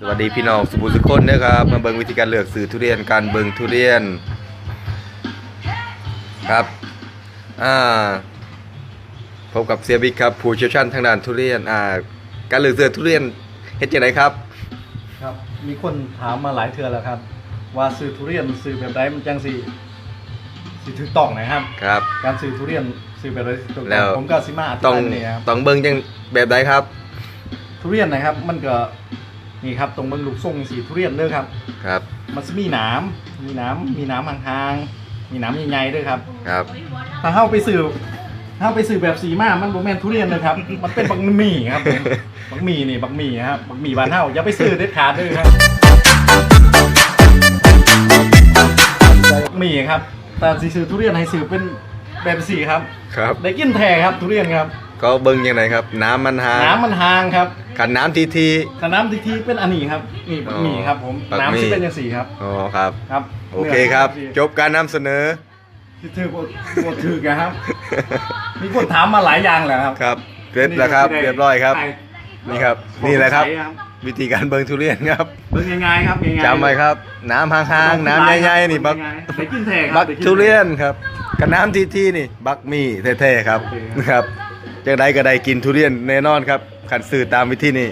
สวัสดีพี่น้องสุภุสุคนนะครับมาเบิ่งวิธีการเลือกซื้อทุเรียนการเบิ่งทุเรียนครับอ่าพบกับเสียบิ๊กครับผู้เชี่ยวชาญทางด้านทุเรียนอ่าการเลือกซื้อทุเรียนเฮ็ดจังไดครับครับ มีคนถามมาหลายเทือแล้วครับ ว่าซื้อทุเรียนซื้อแบบใดมันจังสิสิถูกต้องนะครับ ครับ การซื้อทุเรียนซื้อแบบใดสิถูกแล้ต้องวผมก็สิมาอธิต้องบายนี่ครับต้องเบิ่งจังแบบใดครับ ทุเรียนนะครับมันก็ นี่ครับตรงเบิ่งลูกทรงสีทุเรียนเด้อครับ ครับมันจะมีหนามมีหนามมีหนามห่างๆมีหนามใหญ่ๆด้วยครับครับถ้าเข้าไปซื้อถ้าไปซื้อแบบสีมามันโบแมนทุเรียนนะครับ มันเป็นบักหมี่ครับผมบักหมี่นี่บักหมี่ครับบักหมี่บานเฮาอย่าไปซื้อเด็ดขาดด้วยครับบักหมี่ครับแต่สีซื้อทุเรียนให้ซื้อเป็นแบบสีครับ ครับ ได้กินแท้ครับทุเรียนครับ ก็เบิ่งจังไดครับ น้ำมันหาน้ำมันห่างครับขันน้ำทีทีถ้าน้ำทีทีเป็นอันนี้ครับนี่บักหมี่ครับผมบักหมี่น้ำที่เป็นยังสีครับอ๋อครับครับ โอเคครับ จบการนำเสนอที่ถือว่าว่าถือนะครับ มีคนถามมาหลายอย่างแล้วครับครับเสร็จแล้วครับเรียบร้อยครับใช่นี่ครับนี่แหละครับใช้วิธีการเบิ่งทุเรียนครับเบิ่งง่ายๆครับง่ายๆจำไว้ครับ น้ำห่างๆน้ำใหญ่ๆนี่บักได้กินแท้ครับบักได้กินทุเรียนครับกับน้ำทีทีนี่ บักมี่แท้ๆครับโอเคครับนะครับ จังไดก็ได้กินทุเรียนแน่นอนครับขันสื่อตามวิธีนี้